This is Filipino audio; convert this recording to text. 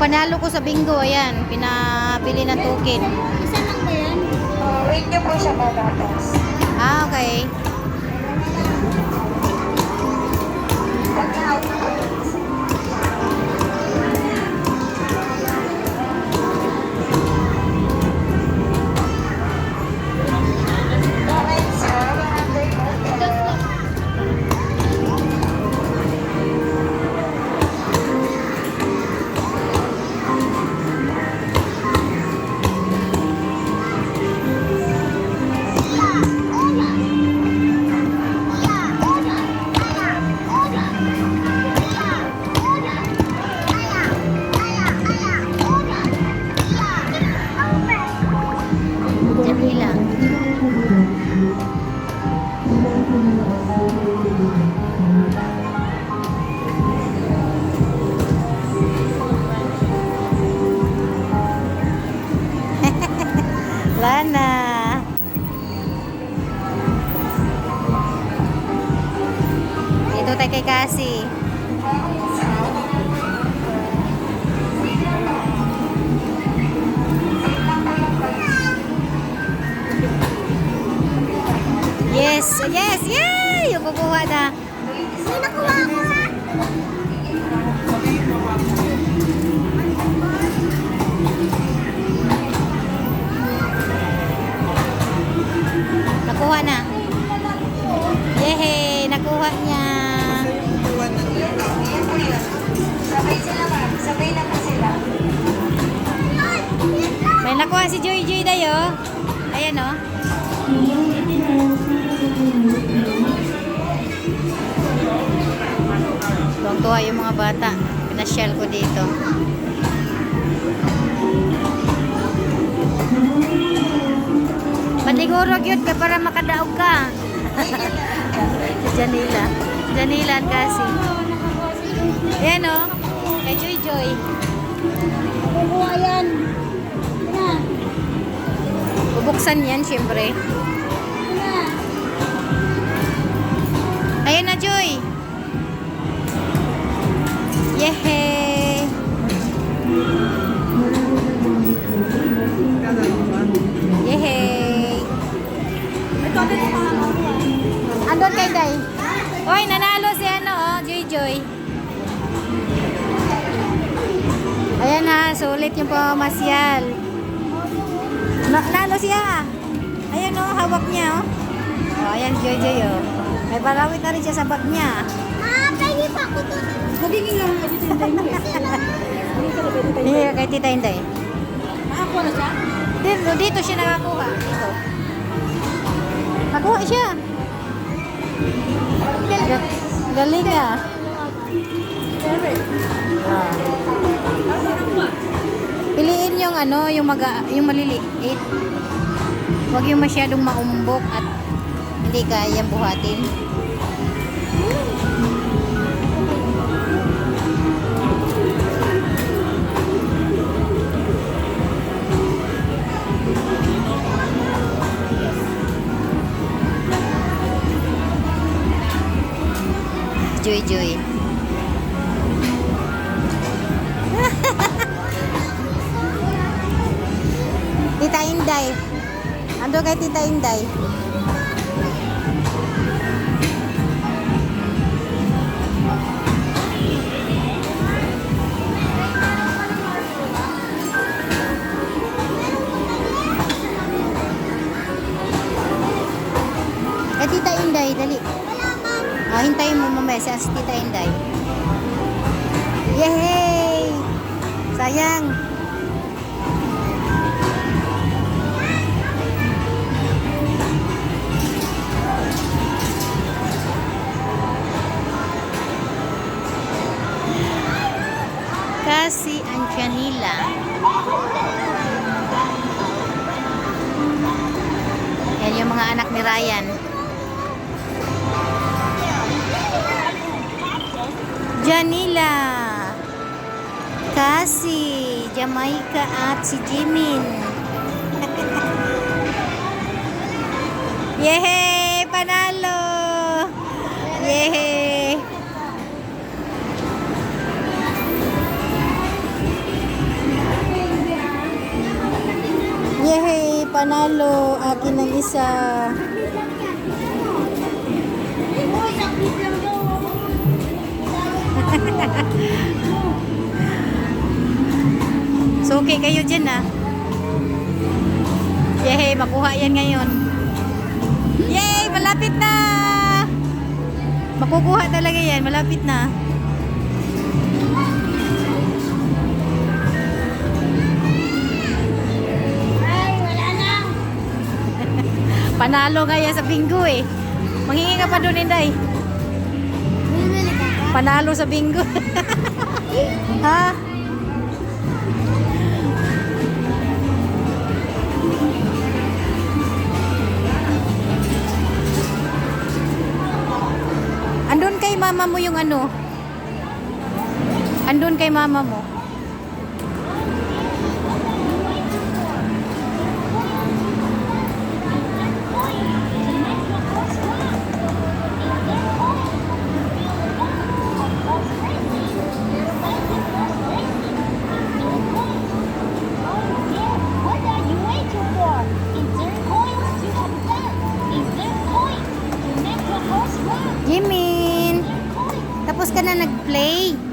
panalo ko sa bingo, ayan, pinabili ng token. Isa lang ba yan? Uh, wait niyo po siya matatas. Ah, okay. Tayo kay Cassie. Yes, yes, yay! Yung kukuha na. May nakuha ko ha. Nakuha na. Yehey! Nakuha niya. Nakuha si Joy Joy dayo. Ayan oh. o. Tuwang-tuwa yung mga bata. Pinasyal ko dito. Patiguro cute ka para makadaog ka. si Janila. Janila kasi. Ayan o. Kay Joy Joy. Kukuha yan. Bubuksan yan, syempre. Ayan na, Joy. Yehey! Yehey! Andun kay Day. Oy, nanalo si ano, oh, Joy Joy. Ayan na, sulit yung pamamasyal. Na nalo siya. Ayan oh, hawak niya oh. Oh, ayan Joy Joy oh. May balawit na rin siya sa bag niya. Ma, pwede pa ako to. Magiging nga ako dito yung time Hindi, kay Tita Inday. Makakuha na siya? Dito, dito siya nakakuha. Dito. Nakuha siya. Ga- Galing ah. Ah. Ano, yung maga, yung maliliit. Huwag yung masyadong maumbok at hindi kayang buhatin. Joy Joy. Inday. Ando kay Tita Inday. Kay Tita Inday, dali. Ah, hintayin mo mamaya si Tita Inday. Yehey! Sayang. Kasi ang Janila. Yan yung mga anak ni Ryan. Janila. Kasi Jamaica at si Jimin. Yehey! Panalo! Yehey! Panalo. Akin ng isa. So, okay kayo dyan ah. Yehey, makuha yan ngayon. Yay! Malapit na! Makukuha talaga yan. Malapit na. Panalo nga yan sa bingo eh. Mangingi ka pa doon, Inday. Panalo sa bingo. ha? Andun kay mama mo yung ano? Andun kay mama mo. ka na nag-play.